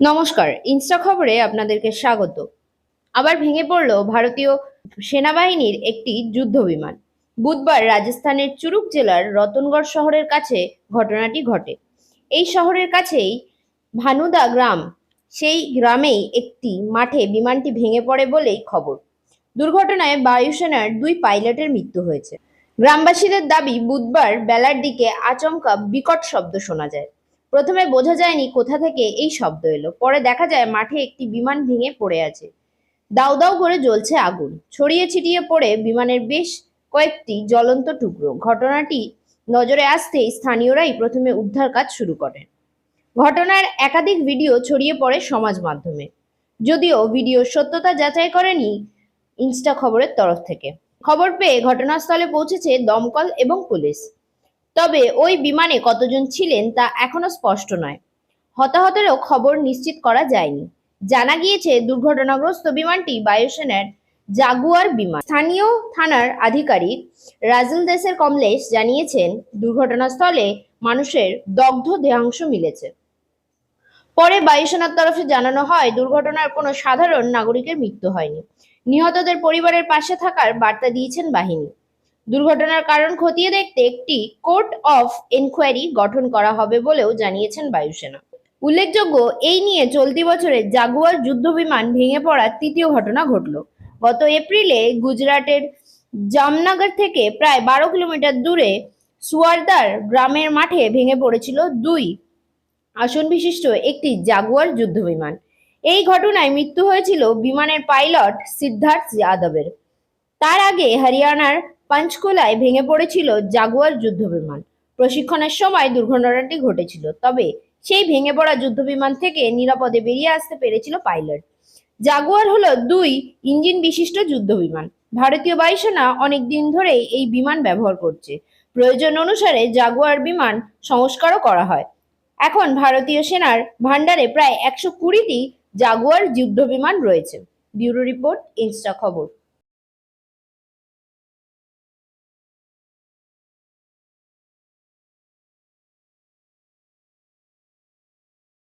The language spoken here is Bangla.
নমস্কার, ইনস্টা খবরে আপনাদেরকে স্বাগত। আবার ভেঙে পড়ল ভারতীয় সেনাবাহিনীর একটি যুদ্ধ বিমান। বুধবার রাজস্থানের চুরুক জেলার রতনগড় শহরের কাছে ঘটনাটি ঘটে। এই শহরের কাছেই ভানুদা গ্রাম, সেই গ্রামেই একটি মাঠে বিমানটি ভেঙে পড়ে বলেই খবর। দুর্ঘটনায় বায়ুসেনার দুই পাইলটের মৃত্যু হয়েছে। গ্রামবাসীদের দাবি, বুধবার বেলার দিকে আচমকা বিকট শব্দ শোনা যায়। প্রথমে বোঝা যায়নি কোথা থেকে এই শব্দ এলো। পরে দেখা যায় মাঠে একটি বিমান ভেঙে পড়ে আছে। দাউ দাউ করে জ্বলছে আগুন। ছড়িয়ে ছিটিয়ে পড়ে বিমানের বেশ কয়েকটি জ্বলন্ত টুকরো। ঘটনাটি নজরে আসতেই স্থানীয়রাই প্রথমে উদ্ধার কাজ শুরু করেন। ঘটনার একাধিক ভিডিও ছড়িয়ে পড়ে সমাজ মাধ্যমে। যদিও ভিডিও সত্যতা যাচাই করেনি ইনস্টা খবরের তরফ থেকে। খবর পেয়ে ঘটনাস্থলে পৌঁছেছে দমকল এবং পুলিশ। তবে ওই বিমানে কতজন ছিলেন তা এখনও স্পষ্ট নয়। হতাহতেরও খবর নিশ্চিত করা যায়নি। জানা গিয়েছে, দুর্ঘটনাগ্রস্ত বিমানটি বায়ুসেনার জাগুয়ার বিমান। স্থানীয় থানার আধিকারিক রাজুল দেশের কমলেশ জানিয়েছেন, দুর্ঘটনাস্থলে মানুষের দগ্ধ দেহাংশ মিলেছে। পরে বায়ুসেনার তরফে জানানো হয়, দুর্ঘটনার কোনো সাধারণ নাগরিকের মৃত্যু হয়নি। নিহতদের পরিবারের পাশে থাকার বার্তা দিয়েছেন বাহিনী। দুর্ঘটনার কারণ খতিয়ে দেখতে একটি কোর্ট অফ এনকোয়ারি গঠন করা হবে বলেও জানিয়েছেন বায়ুসেনা। উল্লেখযোগ্য, এই নিয়ে চলতি বছরে জাগুয়ার যুদ্ধবিমান ভেঙে পড়ার তৃতীয় ঘটনা ঘটল। গত এপ্রিলে গুজরাটের জামনগর থেকে প্রায় বারো কিলোমিটার দূরে সুয়ারদার গ্রামের মাঠে ভেঙে পড়েছিল দুই আসন বিশিষ্ট একটি জাগুয়ার যুদ্ধবিমান এই ঘটনায় মৃত্যু হয়েছিল বিমানের পাইলট সিদ্ধার্থ যাদবের। তার আগে হরিয়ানার পাঞ্চকুলায় ভেঙে পড়েছিল জাগুয়ার যুদ্ধবিমান। প্রশিক্ষণের সময় দুর্ঘটনাটি ঘটেছিল, তবে সেই ভেঙে পড়া যুদ্ধবিমান থেকে নিরাপদে বেরিয়ে আসতে পেরেছিল পাইলট। জাগুয়ার হলো দুই ইঞ্জিন বিশিষ্ট যুদ্ধবিমান। ভারতীয় বায়ুসেনা অনেক দিন ধরেই এই বিমান ব্যবহার করছে। প্রয়োজন অনুসারে জাগুয়ার বিমান সংস্কারও করা হয়। এখন ভারতীয় সেনার ভান্ডারে প্রায় একশো কুড়িটি জাগুয়ার যুদ্ধবিমান রয়েছে। ব্যুরো রিপোর্ট ইনস্টা খবর।